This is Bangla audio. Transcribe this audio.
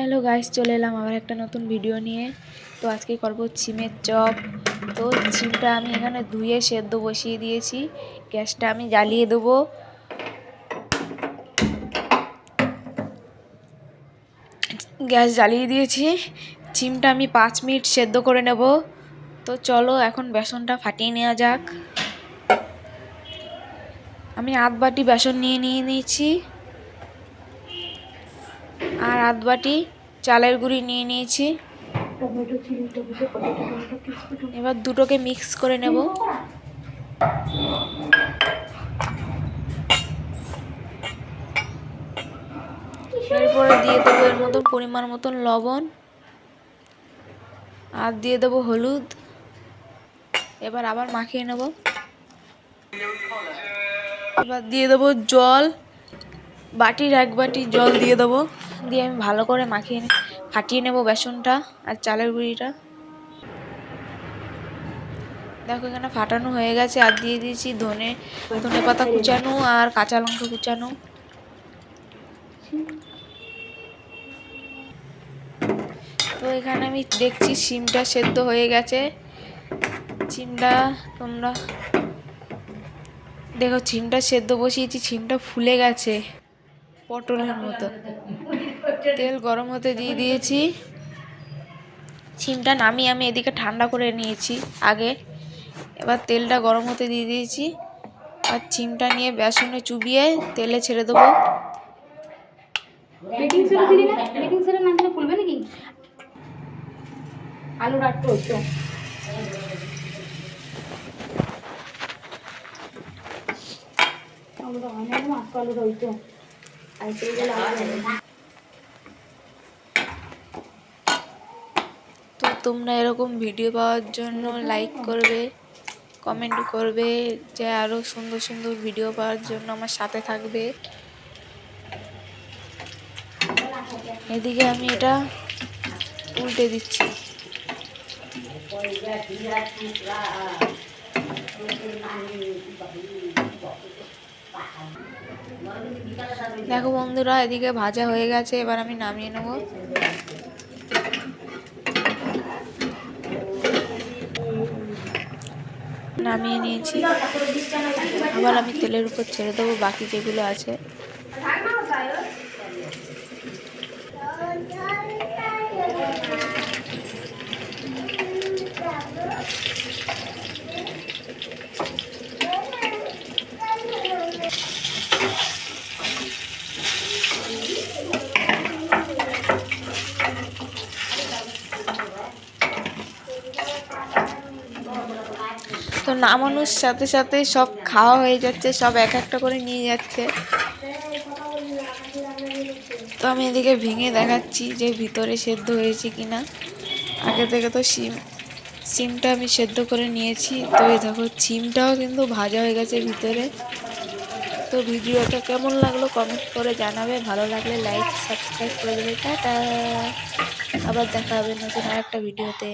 হ্যালো গাইস, চলে এলাম আবার একটা নতুন ভিডিও নিয়ে। তো আজকে করব ছিমের চপ। তো ছিমটা আমি এখানে ধুয়ে সেদ্ধ বসিয়ে দিয়েছি। গ্যাসটা আমি জ্বালিয়ে দেবো। গ্যাস জ্বালিয়ে দিয়েছি। ছিমটা আমি পাঁচ মিনিট সেদ্ধ করে নেব। তো চলো এখন বেসনটা ফাটিয়ে নেওয়া যাক। আমি আধ বাটি বেসন নিয়ে নিয়ে নিয়েছি। আর আধ বাটি চালের গুঁড়ি নিয়ে নিয়েছি। এবার দুটোকে মিক্স করে নেব। এরপরে দিয়ে দেবো এর মতন পরিমাণ মতন লবণ। আর দিয়ে দেবো হলুদ। এবার আবার মাখিয়ে নেব। এবার দিয়ে দেবো জল। বাটির এক বাটি জল দিয়ে দেবো। দিয়ে আমি ভালো করে মাখিয়ে ফাটিয়ে নেব বেসনটা আর চালের গুঁড়িটা। দেখো এখানে ফাটানো হয়ে গেছে, আর দিয়ে দিয়েছি ধনে ধনে পাতা কুচানো আর কাঁচা লঙ্কা কুচানো। তো এখানে আমি দেখছি সিমটা সেদ্ধ হয়ে গেছে। সিমটা তোমরা দেখো ছিমটা সেদ্ধ বসিয়েছি ছিমটা ফুলে গেছে। পটলের মতো। তেল গরম হতে দিয়ে দিয়েছি। ছিমটা নামিয়ে আমি এদিকে ঠান্ডা করে নিয়েছি। আগে এবার তেলটা গরম হতে দিয়ে দিয়েছি। আর ছিমটা নিয়ে বেসনে চুবিয়ে তেলে ছেড়ে দেবো। বেকিং সোডা দিলি আলু রাখতে হচ্ছে আলু গেলে তো তোমরা এরকম ভিডিও পাওয়ার জন্য লাইক করবে কমেন্ট করবে যে আরও সুন্দর সুন্দর ভিডিও পাওয়ার জন্য আমার সাথে থাকবে। এদিকে আমি এটা উল্টে দিচ্ছি। দেখো বন্ধুরা, এদিকে ভাজা হয়ে গেছে, এবার আমি নামিয়ে নেব। নামিয়ে নিয়েছি। আবার আমি তেলের উপর ছেড়ে দেবো, বাকি যেগুলো আছে। তো নামানোর সাথে সাথে সব খাওয়া হয়ে যাচ্ছে, সব এক একটা করে নিয়ে যাচ্ছে। তো আমি এদিকে ভেঙে দেখাচ্ছি যে ভিতরে সেদ্ধ হয়েছে কিনা। আগে থেকে তো সিম সিমটা আমি সেদ্ধ করে নিয়েছি। তো এই দেখো সিমটাও কিন্তু ভাজা হয়ে গেছে ভিতরে। তো ভিডিওটা কেমন লাগল কমেন্ট করে জানাবে। ভালো লাগলে লাইক সাবস্ক্রাইব করে দেবে। টাটা! আবার দেখা হবে নতুন আর একটা ভিডিওতে।